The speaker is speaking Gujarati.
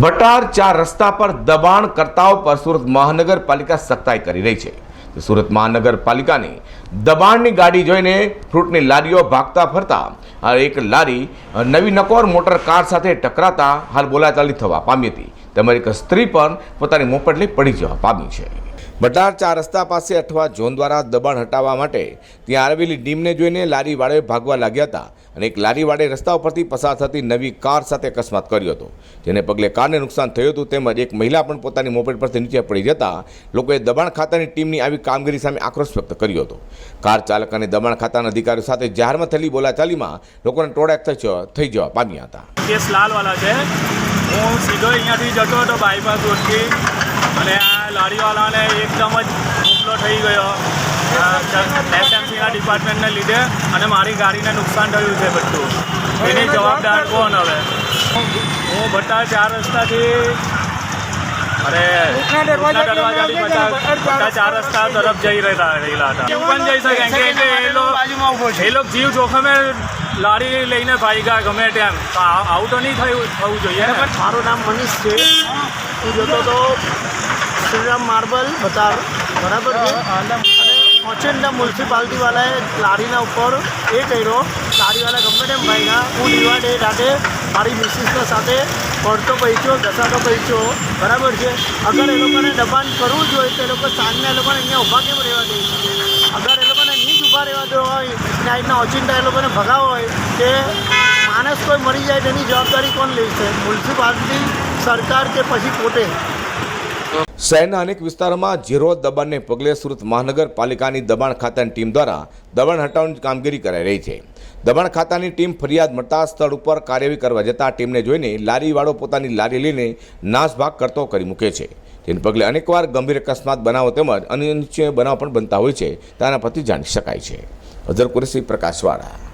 ભટાર ચાર રસ્તા પર દબાણકર્તાઓ પર સુરત મહાનગરપાલિકા સખ્તાઈ કરી રહી છે. સુરત મહાનગરપાલિકાની દબાણની ગાડી જોઈને ફ્રૂટની લારીઓ ભાગતા ફરતા એક લારી નવી નકોર મોટર કાર સાથે ટકરાતા હાલ બોલાચાલી થવા પામી હતી. તેમજ એક સ્ત્રી પણ પોતાની મોપટલી પડી જવા પામી છે. ભટાર ચાર રસ્તા પાસે અઠવા ઝોન દ્વારા દબાણ હટાવવા માટે ત્યાં આવેલી ડીમને જોઈને લારીવાળાએ ભાગવા લાગ્યા હતા અને એક લારીવાળે રસ્તા ઉપરથી પસાર થતી નવી કાર સાથે અકસ્માત કર્યો હતો. જેને પગલે કારને નુકસાન થયું હતું તેમજ એક મહિલા પણ પોતાની મોપેટ પરથી નીચે પડી જતા લોકોએ દબાણ ખાતાની ટીમની આવી કામગીરી સામે આક્રોશ વ્યક્ત કર્યો હતો. કાર ચાલક અને દબાણ ખાતાના અધિકારીઓ સાથે જાહેરમાં થયેલી બોલાચાલીમાં લોકોને જવા- થઈ જવા પામ્યા હતા. કેસ લાલવાલા છે. હું સીધો અહીંયાથી જતો હતો બાયપાસ રોડથી અને આ લારીવાલાને એકદમ જ હુમલો થઈ ગયો. એસએમસીના ડિપાર્ટમેન્ટને લીધે અને મારી ગાડીને નુકસાન થયું છે બધું. એની જવાબદાર કોણ હવે? હું ભટ્ટા ચાર રસ્તાથી અરે દરવાજા ચાર રસ્તા તરફ જઈ રહેલા રહેલા હતા. હું પણ જઈ શકે કેમ કે એ લોકો એ લોકો જીવ જોખમે લારી લઈને ભાગ્યા ગમે તેમ. તો આવું તો નહીં થયું થવું જોઈએ મારું નામ મનીષ છે. હું. જોતો હતો શ્રીરામ માર્બલ બજાર બરાબર છે? અને ઓચિંતા મ્યુનિસિપાલિટીવાળાએ લારીના ઉપર એ કર્યો લારીવાળા ગમે તેમ ભાઈના હું લીવા ડે રાતે મારી મિસિસના સાથે પડતો પૈસો ઘસાતો પૈસો બરાબર છે? અગર એ લોકોને દબાણ કરવું જ હોય તો એ લોકો સાંજના એ લોકોને અહીંયા ઊભા કેમ રહેવા દે છે? અગર એ લોકોને નહીં ઊભા રહેવા દેવા હોય ને રીતના ઓચિંતા એ લોકોને ભગાવો હોય કે માણસ કોઈ મરી જાય તેની જવાબદારી કોણ લેશે? મ્યુનિસિપાલિટી સરકાર કે પછી પોતે? શહેરના અનેક વિસ્તારોમાં ઝીરો દબાણને પગલે સુરત મહાનગરપાલિકાની દબાણ ખાતાની ટીમ દ્વારા દબાણ હટાવવાની કામગીરી કરાઈ રહી છે. દબાણ ખાતાની ટીમ ફરિયાદ મળતા સ્થળ ઉપર કાર્યવાહી કરવા જતાં ટીમને જોઈને લારીવાળો પોતાની લારી લઈને નાશભાગ કરતો કરી મૂકે છે. તેને પગલે અનેકવાર ગંભીર અકસ્માત, બનાવો તેમજ અનિચ્છનીય બનાવ પણ બનતા હોય છે. તેના પરથી જાણી શકાય છે. અઝર કુરેશી, પ્રકાશવાળા.